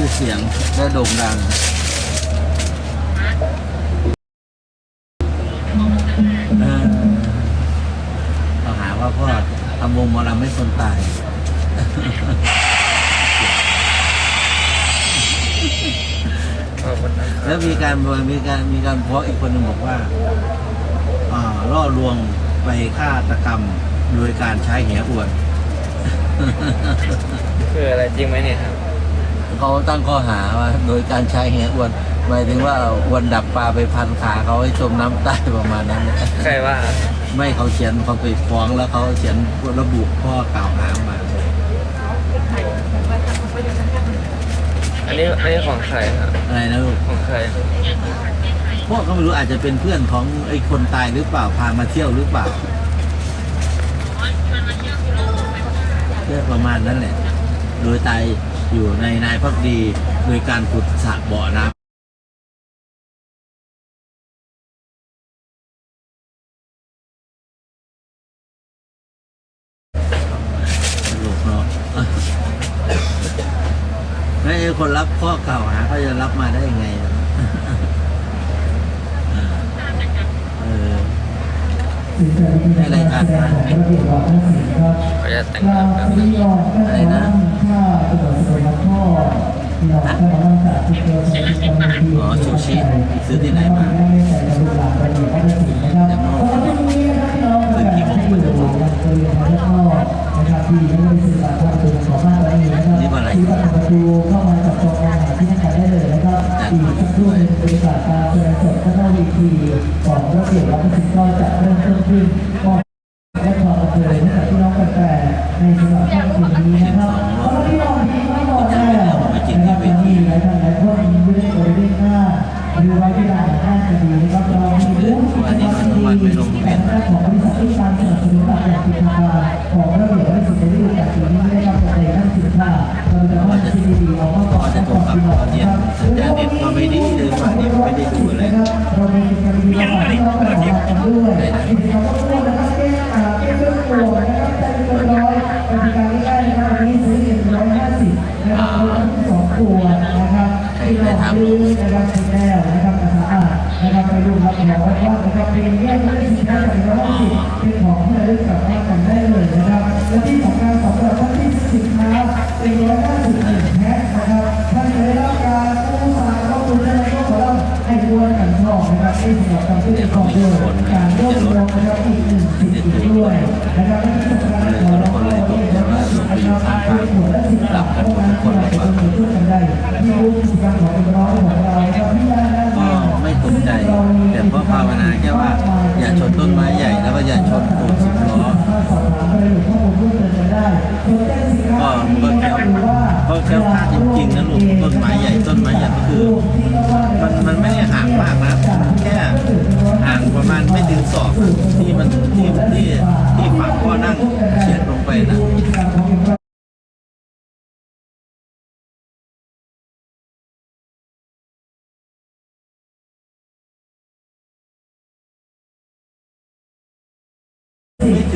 ชื่อเสียงและโด่งดังเออเขาหาว่าพ่อทำวงหมอลำให้คนตายขอบคุณนะคแล้รัวบมีการมีการมีการโพสต์อีกคนหนึ่งบอกว่าอ่าล่อลวงไปฆาตกรรมโดยการใช้แหอวดคืออะไรจริงไหมเนี่ยครับ เขาตั้งข้อหาว่าโดยการใช้แหอวดหมายถึงว่าอวนดับปลาไปพันขาเขาให้จมน้ำใต้ประมาณนั้นใครว่าไม่เขาเขียนเขาไปฟ้องแล้วเขาเขียนระบุข้อกล่าวหามา อันนี้อันนี้ของใครครับอะไรนะลูกของใครพวกก็ไม่รู้อาจจะเป็นเพื่อนของไอ้คนตายหรือเปล่าพามาเที่ยวหรือเปล่าเพื่อประมาณนั้นแหละ โดยตาย อยู่ในนายพักดีโดยการขุดสระบ่อน้ำตลกเนาะแล้วไอ้คนรับข้อกล่าวหาเขาจะรับมาได้ยังไงอะ เออ ในรายการนะขออนุญาตแต่งงานแป๊บนึงอะไรนะอ๋อซูชิซื้อที่ไหนมาแต่โน่ซื้อกี่โมงมันจะรู้นี่ อีกสักครู่หนึ่งบริษัทการแสดงสดก็ต้องวีทีของระเบียบวัฒนศิลป์ก็จะเริ่มต้นขึ้นก็และขอเชิญให้กับพี่น้องแฟนๆในสำหรับค่ำคืนนี้นะครับเพราะพี่น้องดีไม่พอแน่นะครับเป็นที่หลายท่านหลายคนไม่ได้โดยได้หน้าหรือไว้ที่ร้านข้างจะดีนะครับเรามีเรื่องที่แต่หน้าของบริษัทที่การสนับสนุนแบบอย่างเป็นทางการของระเบียบวัฒนศิลป์ในฤดูกาลนี้ได้รับในด้านสินค้าเราจะว่าซีดีๆเราก็ขอจะตรงไปกับตอนเย็นสัญญาณเน็ตก็ ไม่ดีเลยวันนี้ไม่ได้ดูอะไรเรามีกิจกรมาฝากกันด้วยกิจกรรมก็ร่วมนะครับแก้อ่าแก้เครื่องตัวนะครับใจเป็นร้อยกติกาง่ายๆนะครับวันนี้ซื้อหนึ่งร้อยห้าสิบนะครับรวมทั้งสองตัวนะครับที่เราซื้อนะครับคุณแม่นะครับภาษาอ่านนะครับไปดูรับของว่านะครับเป็นแยกเรื่องสินค้าจากร้อยห้าสิบเป็นของที่ระลึกกลับบ้านกันได้เลยนะครับและที่สำคัญสำหรับท่านที่สินค้าเป็นร้อยห้าสิบหนึ่งแพ็คนะครับท่านจะได้รับการ ที่สำหรับการที่จะขอการร่วบรวมนะครับอีกหนึ่งสิทธิ์ด้วยนะครับและที่สำคัญขอรับวันนี้นะครับนะครับเป็นหัวและสิบหลักของการคนละคนช่วยกันได้ที่รู้กิจกรรมของน้อยของเราครับที่ด้ก็ไม่ตกใจแต่เพราะภาวนาแค่ว่า อย่าชนต้นไม้ใหญ่แล้วก็อย่าชนตูดสิบล้อสอบถามรายละเอียดข้อมูลเพิ่มเติมกันได้โดยแจ้งสินค้าก็มันก็แก้วก็แก้วพลาดจริงๆนะลูกต้นไม้ใหญ่ต้นไม้ใหญ่ก็คือ มันมันไม่ได้ห่างมากนะ มันแค่ห่าณไม่ถึงศอกที่มันที่ที่ที่ฝั่งพ่อนั่งเฉียดลงไปนะ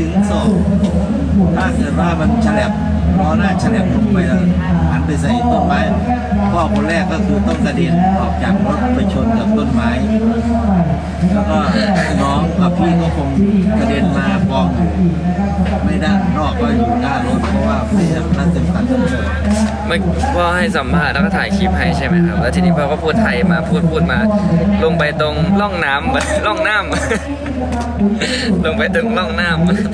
ถึงศอกถ้าเกิดว่ามันฉลับล้อหน้าฉลับลงไปแล้วหันไปใส่ต้นไม้พ่อคนแรกก็คือต้องกระเด็นออกจากรถไปชนกับต้นไม้ แล้วก็น้องกับพี่ก็คงกระเด็นมากองอยู่ไม่ด้านนอกก็อยู่หน้ารถเพราะว่าไม่ได้นั่นเต็มตัดเฉยเมื่อพ่อให้สัมภาษณ์แล้วก็ถ่ายคลิปให้ใช่ไหมครับแล้วทีนี้พ่อก็พูดไทยมาพูดพูดมา ลงไปตรงร่องน้ำร่องน้ำลงไปตรงร่องน้ำ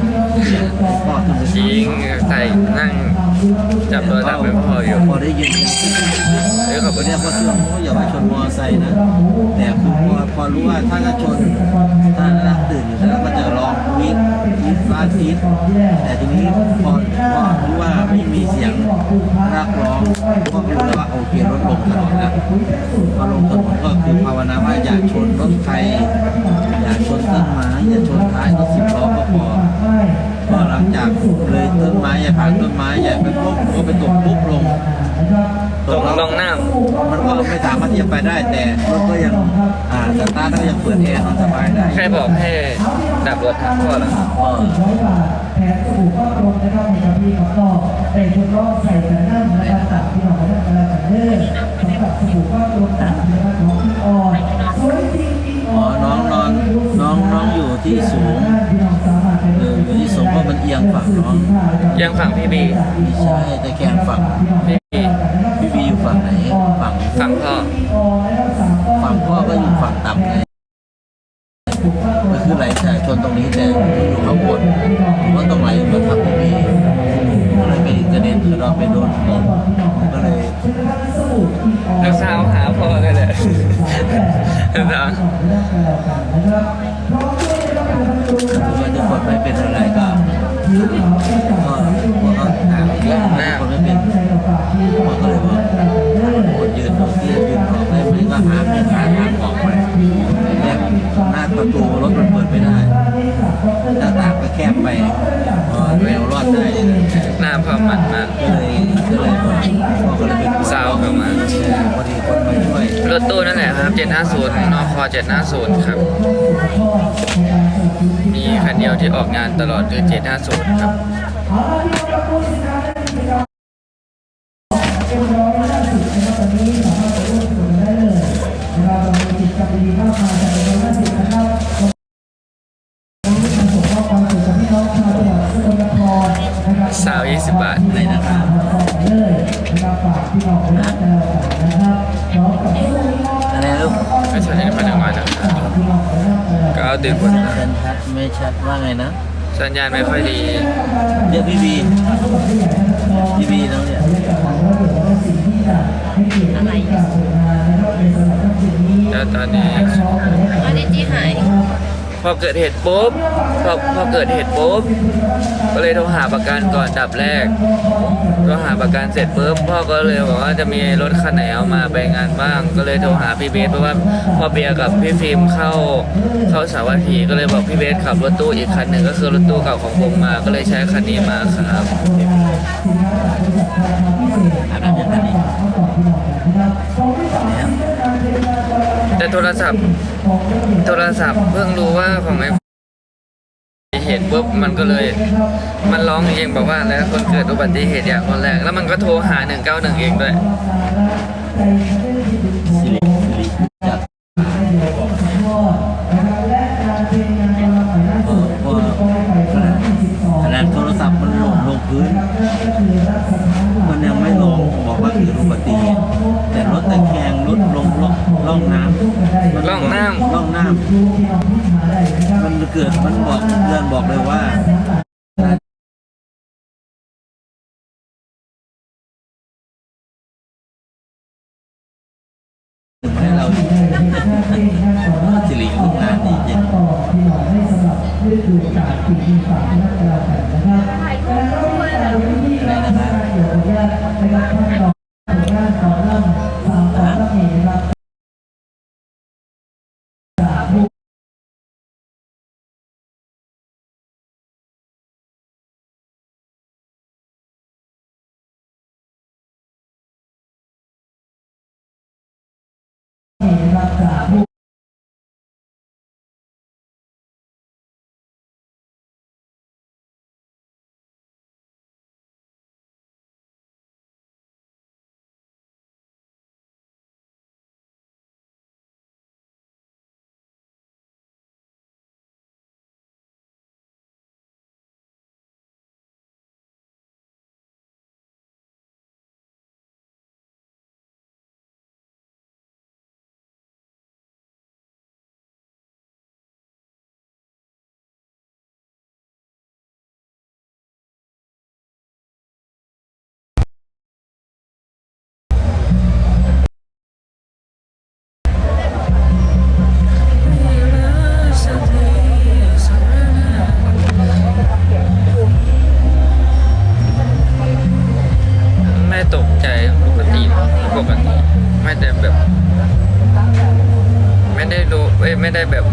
จริงใส่นั่งจับโทรศัพท์ให้พ่ออยู่พอได้ยินเออขอบคุวันณนี้พ่อเชื่อว่าอย่าไปชนมอไซค์นะ แต่คือพอพอรู้ว่าถ้าจะชน ถ้านั่งตื่นอยู่แล้วก็จะร้องวีดวีดฟ้าทีดแต่ทีนี้พอพอรู้ว่าไม่มีเสียงนักร้องก็รู้แล้วว่าโอเครถลงถนนแล้วพอลงถนนก็คือภาวนาว่าอย่าชนรถใครอย่าชนต้นไม้อย่าชนท้ายรถสิบล้อก็พอ ก็หลังจากเลยต้นไม้ใหญ่ผ่านต้นไม้ใหญ่ไปปุ๊บก็ไปตกปุ๊บลงตรงร่องน้มันก็ไม่สามารถที่จะไปได้แต่รถก็ยังอ่าสตาร์ทแล้วก็ยังเปิดแอร์นอนสบายได้ำใครบอกให้ดับรถครับพ่อเหรอก็ร้อยบาทแถมสบู่ก็ตรงนะครับในกระพี่ของนอกแต่คุณรอดใส่กันนั่งนะครับตัดที่เราไม่ได้กันแล้วกันเด้อสำหรับสบู่ก็ตรงตัดนะครับของพี่ออยสวยจริงพี่ออ๋ออยน้องนอนน้องน้องอยู่ที่สูง ยงฝั่งน้องยังฝั่งพี่บีไม่ใช่แต่แกนฝั่งพี่บีพี่บีอยู่ฝั่งไหนฝั่งฝั่งพ่อฝั่งพ่อก็อยู่ฝั่งต่ำไงก็คือไหลชายชนตรงนี้แต่อยู่ข้างบนผมว่าตรงไหลมาทำพี่บีก็เลยไปกระเด็นกระดอนไปโดนลมก็เลยลูกสาวหาพ่อเลยแหละลูกสาวว่าทุกคนไม่เป็นอะไร แคบไปพอแวรอดได้หน้าพ่อมันมาก็เลยก็เลยพอก็เลยเป็นสาวเข้ามาพอดีคนมาช่วยรถตู้นั่นแหละครับ 750นค750 ครับ มีคันเดียวที่ออกงานตลอดคือ 750 ครับเป็นร้อยห้าสิบนะครับตอนนี้สามารถไปร่วมสนุนได้เลยนะครับเรามีกิจกรรมดีๆมากมาย 20 บาทในนะครับเลยนะครับฝากพี่น้องไว้ด้วยกันนะครับพร้อมกับผู้บริหารอะไรลูกไม่ใช่ในพันธบัตรนะครับพี่น้องไว้ด้วยกันก็เอาตื่นคนชัดไม่ชัดว่าไงนะ สัญญาณไม่ค่อยดี เรียกพี่บีพี่บีน้องเนี่ยอะไรแล้วตอนนี้อันนี้จี้หายพอเกิดเหตุปุ๊บพอพอเกิดเหตุปุ๊บ ก็เลยโทรหาประกันก่อนดับแรกโทรหาประกันเสร็จปุ๊บพ่อก็เลยบอกว่าจะมีรถคันไหนเอามาไปงานบ้าง ก็เลยโทรหาพี่เบสเพราะว่าพ่อเบียร์กับพี่ฟิล์มเข้าเข้าสาวัตถีก็เลยบอกพี่เบสขับรถตู้อีกคันหนึ่งก็คือรถตู้เก่าของผมมา ก็เลยใช้คันนี้มาครับแต่โทรศัพท์ โทรศัพท์เพิ่งรู้ว่าของไอ ตุปุ๊บมันก็เลยมันร้องเองบอกว่าแล้วคนเกิดอุบัติเหตุอย่างคนแรกแล้วมันก็โทรหา 191 เองด้วยสิริสิริจากพอขนาดโทรศัพท์มันหล่นลงพื้น ลงล่องล่องน้ำมัล่องน้ำล่องน้ำมันเกิดมันบอกเตือนบอกเลยว่าให้เราสิริลูกหลานนี่จริงอะไร ไม่ ไม่ได้แบบ